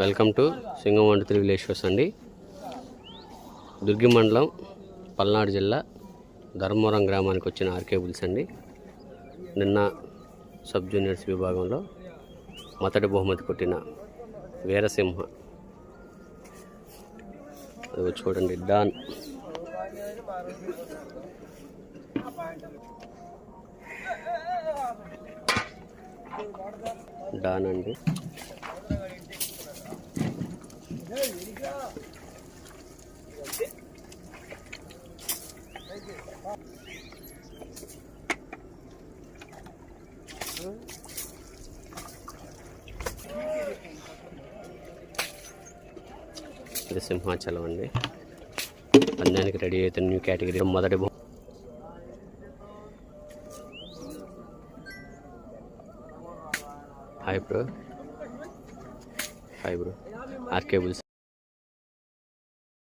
Welcome to Singam three విలేషర్స్ అండి. దుర్గి మండలం పల్నాడు జిల్లా ధర్మవరం గ్రామానికి వచ్చిన ఆర్కేబుల్స్ అండి. నిన్న సబ్ జూనియర్స్ విభాగంలో మొదటి బహుమతి కొట్టిన వీరసింహ. అది చూడండి డాన్. డాన్ అండి. ఇది సింహాచలం అండి. పందానికి రెడీ అయితే న్యూ కేటగిరీ మొదటి బహు- హాయ్ బ్రో హాయ్ బ్రో ఆర్కేబుల్స్